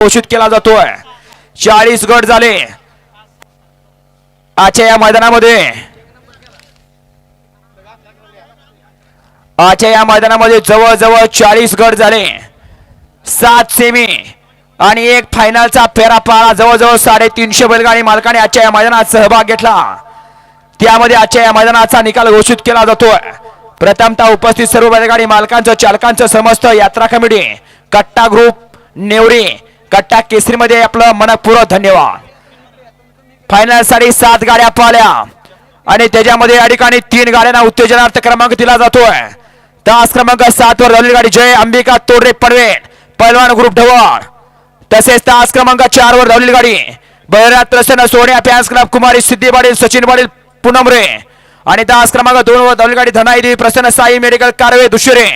घोषित केला जातोय. चाळीस गट झाले. आजच्या या मैदानामध्ये आजच्या या मैदानामध्ये जवळजवळ चाळीस गट झाले. सात सेमी आणि एक फायनलचा फेरा पाळा जवळजवळ साडेतीनशे बैलगाडी मालकाने आजच्या या मैदानात सहभाग घेतला. त्यामध्ये आजच्या या मैदानाचा निकाल घोषित केला जातोय. प्रथमतः उपस्थित सर्व बैलगाडी मालकांचं चालकांचं समस्त यात्रा कमिटी कट्टा ग्रुप नेवरी कट्टा केसरीमध्ये आपलं मनपूर्वक धन्यवाद. फायनलसाठी सात गाड्या पाहिल्या आणि त्याच्यामध्ये या ठिकाणी तीन गाड्यांना उत्तेजनार्थ क्रमांक दिला जातोय. तास क्रमांक सात वर झालेली गाडी जय अंबिका तोडरे पडवेण पैलवान ग्रुप ढवळ. तसेच तास क्रमांक चार वर धावलेली गाडी बैरात प्रसन्न सोन्या फॅन्स क्लब कुमारी सिद्धी पाटील सचिन पाटील पुनमरे आणि तास क्रमांक दोन वर धावली गाडी धनाई देवी प्रसन्न साई मेडिकल कारवे दुसरे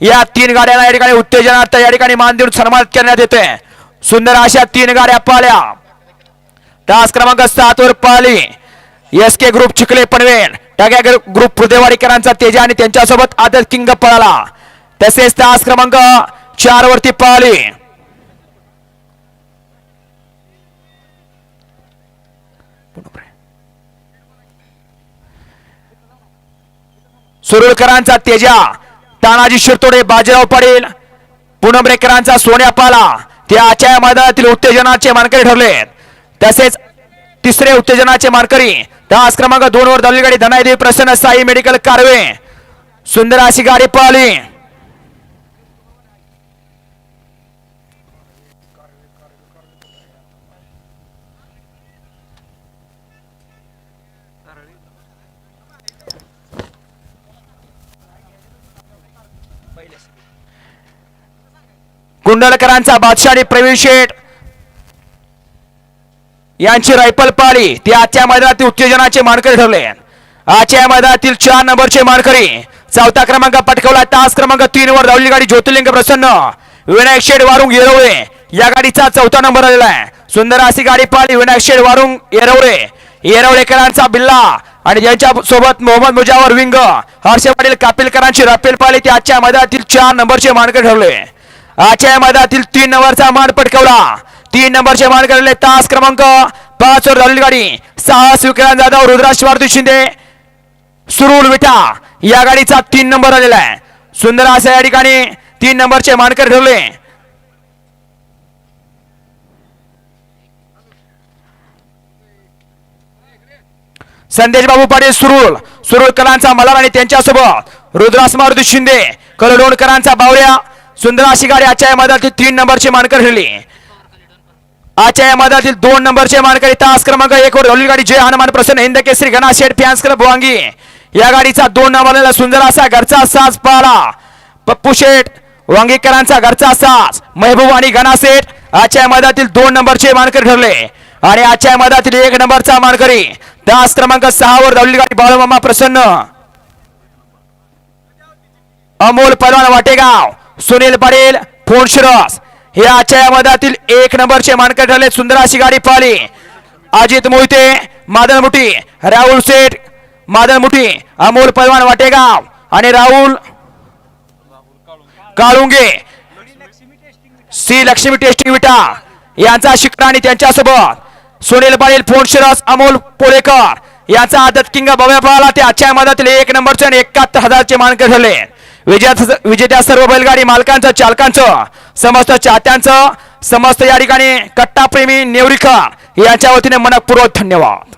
या तीन गाड्यांना या ठिकाणी उत्तेजनार्थ या ठिकाणी मान देऊन सन्मानित करण्यात येते सुंदर अशा तीन गाड्या पाळल्या. तास क्रमांक सात वर पाहिली S K group Chikhale Panvel. टाक्या ग्रुप हृदयवाडीकरांचा तेजा आणि त्यांच्यासोबत आदत किंग पळाला. तसेच तास क्रमांक चार वरती पाहिली सुरुळकरांचा तेजा. तानाजी शिरतोडे बाजीराव पाटील. पुनमरेकरांचा सोन्या पाला. ते आजच्या मैदानातील उत्तेजनाचे मानकरी ठरले तसेच तिसरे उत्तेजनाचे मानकरी तास क्रमांक दोन वर धावलेली गाडी धनाईदेवी प्रसन्न साई मेडिकल कारवे सुंदर अशी गाडी पळाली. कुंडलकरांचा बादशाह आणि प्रवीण शेठ. यांची रायफल पाळी. ते आजच्या मैदानातील उत्तेजनाचे मानकरी ठरले. आजच्या मैदानातील चार नंबरचे मानकरी. चौथा क्रमांक पटकवला. तास क्रमांक तीन वर धावली गाडी ज्योतिर्लिंग प्रसन्न. विनायक शेठ वारुंग येरवळे. या गाडीचा चौथा नंबर आलेला आहे. सुंदर अशी गाडी पाळली विनायक शेठ वारुंग येरवळे. येरवळेकरांचा बिल्ला आणि ज्यांच्या सोबत मोहम्मद मुजावर विंग हर्ष पाटील कापिलकरांची राफेल पाळी. ते आजच्या मैदानातील चार नंबरचे मानकरी ठरले. आजच्या या मैदानातील तीन नंबरचा मान पटकवला. तीन नंबरचे मान करले तास क्रमांक पाच वर झालेली गाडी. सहा विक्रांत जाधव रुद्राज शिवार्थी शिंदे सुरुल विटा या गाडीचा तीन नंबर आलेला आहे. सुंदर असं या ठिकाणी तीन नंबरचे मानकर ठरले. संदेश बाबू पाटील सुरुल. सुरुल कलांचा मलार आणि त्यांच्यासोबत रुद्रास मारुती शिंदे कलडोणकरांचा बावऱ्या. सुंदर अशी गाडी आजच्या या मैदानातील तीन नंबरची मानकर ठरली. आजच्या या मैदानातील दोन नंबरचे मानकरी तास क्रमांक एक वर गाडी जय हनुमान प्रसन्न हिंद केसरी घना शेठ फॅन्स क्लब वांगी. या गाडीचा दोन नंबरला सुंदर असा घरचा साज पाला पप्पू शेठ वांगीकरांचा घरचा साज. महबूब आणि घना आजच्या मैदानातील दोन नंबरचे मानकरी ठरले. आणि आजच्या मधातील मैदानातील एक नंबरचा मानकरी तास क्रमांक सहा वर धावलेली गाडी बाळूमामा प्रसन्न. अमोल परवान वाटेगाव. सुनील पाटील फोनशिरस हे आजच्या या मधातील एक नंबरचे मानकर ठरले सुंदर अशी गाडी पाहिली अजित मोहिते मादन मुठी राहुल सेठ मादन मुठी अमोल पलवान वाटेगाव आणि राहुल काळुंगे. सी लक्ष्मी टेस्टिंग विटा यांचा शिकरा आणि त्यांच्यासोबत. सुनील पाटील फोनशिरस अमोल पोळेकर यांचा आदत किंग भव्या पळाला. ते आजच्या मधातील एक नंबरचे आणि एकाहत्तर हजारचे मानकर ठरले विजया विजेत्या सर्व बैलगाडी मालकांचं चालकांचं समस्त चाहत्यांचं समस्त या ठिकाणी कट्टाप्रेमी नेवरीकर यांच्या वतीने मनपूर्वक धन्यवाद.